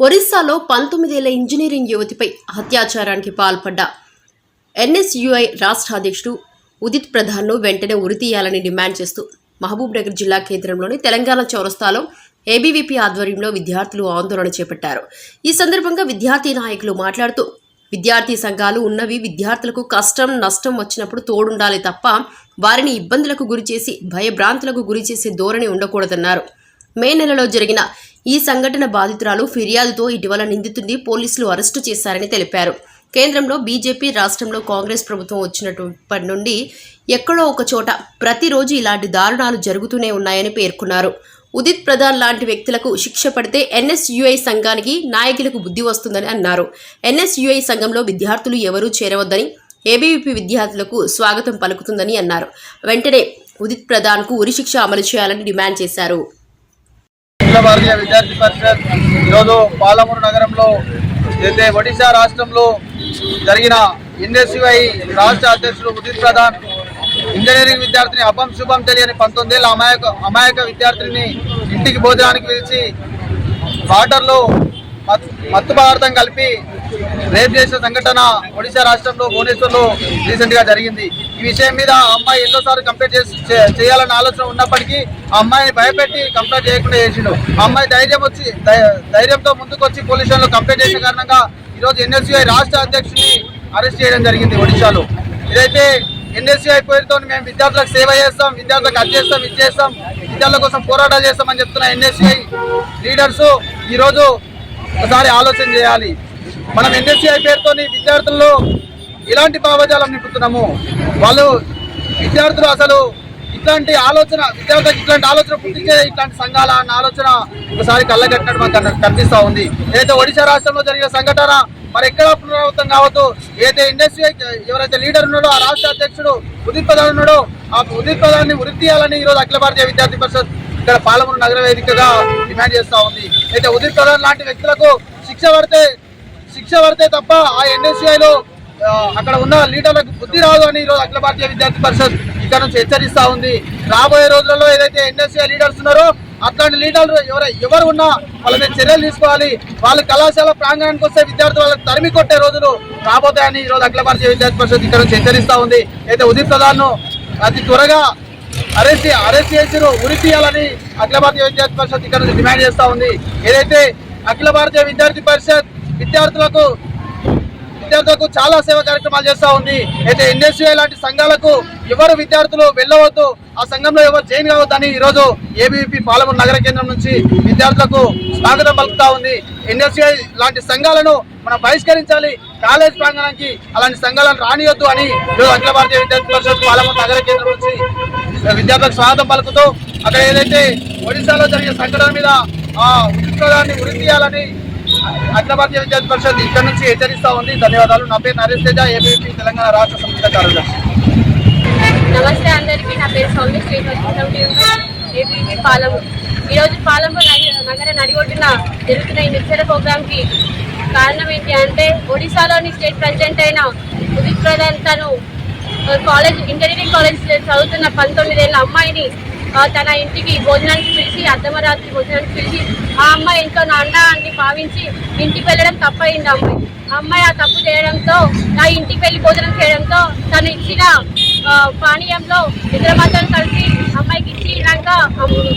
ఒరిస్సాలో పంతొమ్మిదేళ్ళ ఇంజనీరింగ్ యువతిపై అత్యాచారానికి పాల్పడ్డ ఎన్ఎస్యుఐ రాష్ట్ర అధ్యక్షుడు ఉదిత్ ప్రధాన్ను వెంటనే ఉరితీయాలని డిమాండ్ చేస్తూ మహబూబ్ నగర్ జిల్లా కేంద్రంలోని తెలంగాణ చౌరస్తాలో ఏబీవీపీ ఆధ్వర్యంలో విద్యార్థులు ఆందోళన చేపట్టారు. ఈ సందర్భంగా విద్యార్థి నాయకులు మాట్లాడుతూ విద్యార్థి సంఘాలు ఉన్నవి విద్యార్థులకు కష్టం నష్టం వచ్చినప్పుడు తోడుండాలి తప్ప వారిని ఇబ్బందులకు గురిచేసి భయభ్రాంతులకు గురిచేసే ధోరణి ఉండకూడదన్నారు. మే నెలలో జరిగిన ఈ సంఘటన బాధితురాలు ఫిర్యాదుతో ఇటీవల నిందితుడిని పోలీసులు అరెస్టు చేశారని తెలిపారు. కేంద్రంలో బీజేపీ రాష్ట్రంలో కాంగ్రెస్ ప్రభుత్వం వచ్చినప్పటి నుండి ఎక్కడో ఒక చోట ప్రతిరోజు ఇలాంటి దారుణాలు జరుగుతూనే ఉన్నాయని పేర్కొన్నారు. ఉదిత్ ప్రధాన్ లాంటి వ్యక్తులకు శిక్ష పడితే ఎన్ఎస్యుఐ సంఘానికి నాయకులకు బుద్ధి వస్తుందని అన్నారు. ఎన్ఎస్యుఐ సంఘంలో విద్యార్థులు ఎవరూ చేరవద్దని ఏబీవీపీ విద్యార్థులకు స్వాగతం పలుకుతుందని అన్నారు. వెంటనే ఉదిత్ ప్రధాన్కు ఉరిశిక్ష అమలు చేయాలని డిమాండ్ చేశారు. అఖిల భారతీయ విద్యార్థి పరిషత్ ఈరోజు పాలమూరు నగరంలో అయితే ఒడిశా రాష్ట్రంలో జరిగిన ఎన్ఎస్యుఐ రాష్ట్ర అధ్యక్షుడు ఉదిత్ ప్రధాన్ ఇంజనీరింగ్ విద్యార్థిని అపం శుభం తెలియని పంతొమ్మిదేళ్ళ అమాయక అమాయక విద్యార్థిని ఇంటికి భోజనానికి పిలిచి వాటర్లో మత్- మత్తు పదార్థం కలిపి రేప్ చేసిన సంఘటన ఒడిశా రాష్ట్రంలో భువనేశ్వర్లో రీసెంట్గా జరిగింది. ఈ విషయం మీద ఆ అమ్మాయి ఎన్నోసార్లు కంప్లైంట్ చేసి చేయాలన్న ఆలోచన ఉన్నప్పటికీ ఆ అమ్మాయిని భయపెట్టి కంప్లైంట్ చేయకుండా చేసిండు. ఆ అమ్మాయి ధైర్యం వచ్చి ధైర్యంతో ముందుకు వచ్చి పోలీస్ స్టేషన్లో కంప్లైంట్ చేసిన కారణంగా ఈరోజు ఎన్ఎస్యుఐ రాష్ట్ర అధ్యక్షుడిని అరెస్ట్ చేయడం జరిగింది ఒడిశాలో. ఇదైతే ఎన్ఎస్యుఐ పేరుతో మేము విద్యార్థులకు సేవ చేస్తాం విద్యార్థులకు అది చేస్తాం ఇది చేస్తాం విద్యార్థుల కోసం పోరాటాలు చేస్తామని చెప్తున్న ఎన్ఎస్యుఐ లీడర్స్ ఈరోజు ఒకసారి ఆలోచన చేయాలి. మనం ఎన్ఎస్సిఐ పేరుతో విద్యార్థుల్లో ఇలాంటి భావజాలం నింపుతున్నాము. వాళ్ళు విద్యార్థులు అసలు ఇట్లాంటి ఆలోచన విద్యార్థులకు ఇట్లాంటి ఆలోచన పుట్టించే ఇట్లాంటి సంఘాల అన్న ఆలోచన ఒకసారి కళ్ళగట్టినట్టు మనకు కనిపిస్తూ ఉంది. ఏదైతే ఒడిశా రాష్ట్రంలో జరిగిన సంఘటన మరి ఎక్కడ పునరావృతం కావద్దు. ఏదైతే ఇండస్ట్రీ ఎవరైతే లీడర్ ఉన్నాడో ఆ రాష్ట్ర అధ్యక్షుడు ఉదిత్ ప్రధాన్ ఉన్నాడో ఆ ఉదిత్ ప్రధాన్ని వృత్తి చేయాలని ఈరోజు అఖిల భారతీయ విద్యార్థి పరిషత్ ఇక్కడ పాలమూరు నగర వేదికగా డిమాండ్ చేస్తూ ఉంది. అయితే ఉదిత్ ప్రధాన్ లాంటి వ్యక్తులకు శిక్ష పడితే శిక్ష పడితే తప్ప ఆ ఎన్ఎస్సీఐలో అక్కడ ఉన్న లీడర్లకు బుద్ధి రాదు అని ఈరోజు అఖిల భారతీయ విద్యార్థి పరిషత్ ఇక్కడ నుంచి హెచ్చరిస్తా ఉంది. రాబోయే రోజులలో ఏదైతే ఎన్ఎస్సీఐ లీడర్స్ ఉన్నారో అట్లాంటి లీడర్లు ఎవరు ఎవరు ఉన్నా వాళ్ళ మీద చర్యలు తీసుకోవాలి. వాళ్ళు కళాశాల ప్రాంగణానికి వస్తే విద్యార్థులు వాళ్ళకి తరిమి కొట్టే రోజులు రాబోతాయని ఈరోజు అఖిల భారతీయ విద్యార్థి పరిషత్ ఇక్కడ నుంచి హెచ్చరిస్తా ఉంది. అయితే ఉదిత్ ప్రధాన్ అతి త్వరగా అరెస్ట్ అరెస్ట్ చేసిరు ఉరి తీయాలని అఖిల భారతీయ విద్యార్థి పరిషత్ ఇక్కడ నుంచి డిమాండ్ చేస్తా ఉంది. ఏదైతే అఖిల భారతీయ విద్యార్థి పరిషత్ విద్యార్థులకు విద్యార్థులకు చాలా సేవ కార్యక్రమాలు చేస్తూ ఉంది. అయితే ఎన్ఎస్యుఐ లాంటి సంఘాలకు ఎవరు విద్యార్థులు వెళ్ళవద్దు ఆ సంఘంలో ఎవరు జైన్ కావద్దని ఈరోజు రోజు ఏబీపీ పాలమూరు నగర కేంద్రం నుంచి విద్యార్థులకు స్వాగతం పలుకుతా ఉంది. ఎన్ఎస్యుఐ లాంటి సంఘాలను మనం బహిష్కరించాలి. కాలేజ్ ప్రాంగణానికి అలాంటి సంఘాలను రానియొద్దు అని ఈరోజు అఖిల భారతీయ విద్యార్థి పరిషత్ పాలమూరు నగర కేంద్రం నుంచి విద్యార్థులకు స్వాగతం పలుకుతూ అక్కడ ఏదైతే ఒడిశాలో జరిగే సంఘటన మీద ఆ ఉద్యోగాన్ని వృద్ధి చేయాలని అఖిల భారతీయ విద్యార్థి పరిషత్ ఇక్కడ నుంచి హెచ్చరిస్తా ఉంది. ధన్యవాదాలు. నా పేరు నరేష్ తేజ ఏబీపీ తెలంగాణ రాష్ట్ర సంస్థ కార్యదర్శి. నమస్తే అందరికీ. నా పేరు సౌమ్య శ్రీనివాస్ ఏపీ పాలమూరు ఈరోజు పాలమూరు నగర నడిగొడ్డున జరుగుతున్న ఈ నిరసన ప్రోగ్రామ్కి కారణం ఏంటి అంటే ఒడిశాలోని స్టేట్ ప్రెసిడెంట్ అయిన ఉదిత్ ప్రధాన్ తను కాలేజ్ ఇంజనీరింగ్ కాలేజ్ చదువుతున్న పంతొమ్మిదేళ్ళ అమ్మాయిని తన ఇంటికి భోజనానికి పిలిచి అర్ధమరాత్రి భోజనానికి పిలిచి ఆ అమ్మాయి ఇంట్లో నాన్న అని భావించి ఇంటికి వెళ్ళడం తప్పయింది అమ్మాయి. ఆ అమ్మాయి ఆ తప్పు చేయడంతో నా ఇంటికి వెళ్ళి భోజనం చేయడంతో తను ఇచ్చిన పానీయంలో ఇతర మాత్రం కలిసి అమ్మాయికి ఇచ్చినాక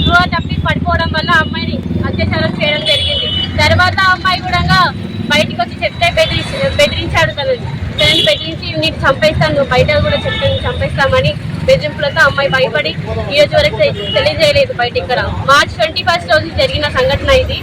గృహ తప్పి పడిపోవడం వల్ల అమ్మాయిని అత్యాచారం చేయడం జరిగింది. తర్వాత అమ్మాయి కూడా బయటికి వచ్చి చెప్తే బెదిరి బెదిరించాడు తను. తనని బెదిరించి నీకు చంపేస్తాను నువ్వు బయట కూడా చెప్తే చంపేస్తామని బెదిరింపులతో అమ్మాయి భయపడి ఈ రోజు వరకు తెలియజేయలేదు బయట ఇక్కడ మార్చ్ ట్వంటీ ఫస్ట్ రోజు జరిగిన సంఘటన ఇది.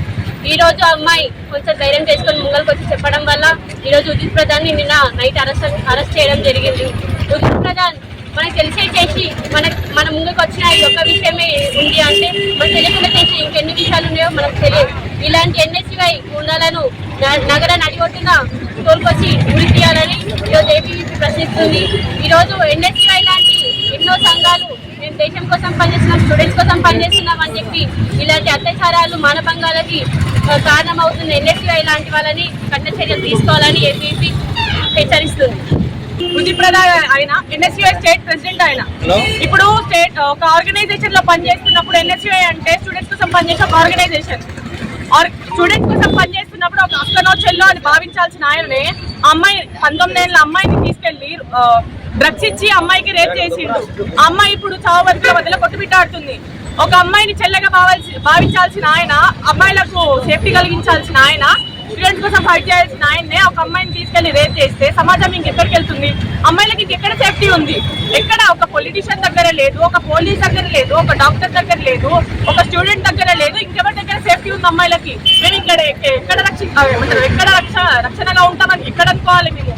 ఈ రోజు అమ్మాయి కొంచెం ధైర్యం చేసుకొని ముంగల్కి వచ్చి చెప్పడం వల్ల ఈ రోజు ఉదిత్ ప్రధాన్ని నిన్న నైట్ అరెస్ట్ అరెస్ట్ చేయడం జరిగింది. ఉదిత్ ప్రధాన్ మనకు తెలిసే చేసి మన మన ముందుకు వచ్చిన ఈ ఒక్క విషయమే ఉంది అంటే మనకు తెలియకుండా చేసి ఇంకెన్ని విషయాలు ఉన్నాయో మనకు తెలియదు. ఇలాంటి ఎన్ఎస్సివై గుండాలను న- నగర నడిగొట్టున తోలుకొచ్చి ఉరి తీయాలని ఈరోజు ఏపీ ప్రశ్నిస్తుంది. ఈరోజు ఎన్ఎస్సివై లాంటి ఎన్నో సంఘాలు మేము దేశం కోసం పనిచేస్తున్నాం స్టూడెంట్స్ కోసం పనిచేస్తున్నాం అని చెప్పి ఇలాంటి అత్యాచారాలు మానభంగాలకి ఆ, కారణమవుతున్న ఎన్ఎస్సివై లాంటి వాళ్ళని కఠిన చర్యలు తీసుకోవాలని ఏపీపీ హెచ్చరిస్తుంది. ఉదిత్ ప్రధాన్ ఆయన ఎన్ఎస్యుఐ స్టేట్ ప్రెసిడెంట్ ఆయన. ఇప్పుడు స్టేట్ ఒక ఆర్గనైజేషన్లో పనిచేస్తున్నప్పుడు ఎన్ఎస్యుఐ అంటే స్టూడెంట్స్ కోసం పనిచేసే ఒక ఆర్గనైజేషన్ ఆర్ స్టూడెంట్ కోసం పనిచేస్తున్నప్పుడు ఒక అక్కనో చెల్లో అని భావించాల్సిన ఆయననే అమ్మాయి పంతొమ్మిది ఏళ్ళ అమ్మాయిని తీసుకెళ్ళి డ్రగ్స్ ఇచ్చి అమ్మాయికి రేప్ చేసిండు. అమ్మాయి ఇప్పుడు చావు బతుకుల మధ్యలో కొట్టుబిట్టాడుతుంది ఒక అమ్మాయిని చెల్లెగా భావించి భావించాల్సిన ఆయన అమ్మాయిలకు సేఫ్టీ కలిగించాల్సిన ఆయన స్టూడెంట్స్ కోసం ఫైట్ చేయాల్సిన ఆయన్నే ఒక అమ్మాయిని తీసుకెళ్ళి రేప్ చేస్తే సమాజం ఇంకెక్కడికి వెళ్తుంది అమ్మాయిలకి ఇంకెక్కడ సేఫ్టీ ఉంది? ఎక్కడ ఒక పొలిటీషియన్ దగ్గర లేదు ఒక పోలీస్ దగ్గర లేదు ఒక డాక్టర్ దగ్గర లేదు ఒక స్టూడెంట్ దగ్గర లేదు ఇంకెవరి దగ్గర సేఫ్టీ ఉంది అమ్మాయిలకి? మేము ఇక్కడ ఎక్కడ రక్ష ఎక్కడ రక్ష రక్షణగా ఉంటామని ఎక్కడ అనుకోవాలి మేము?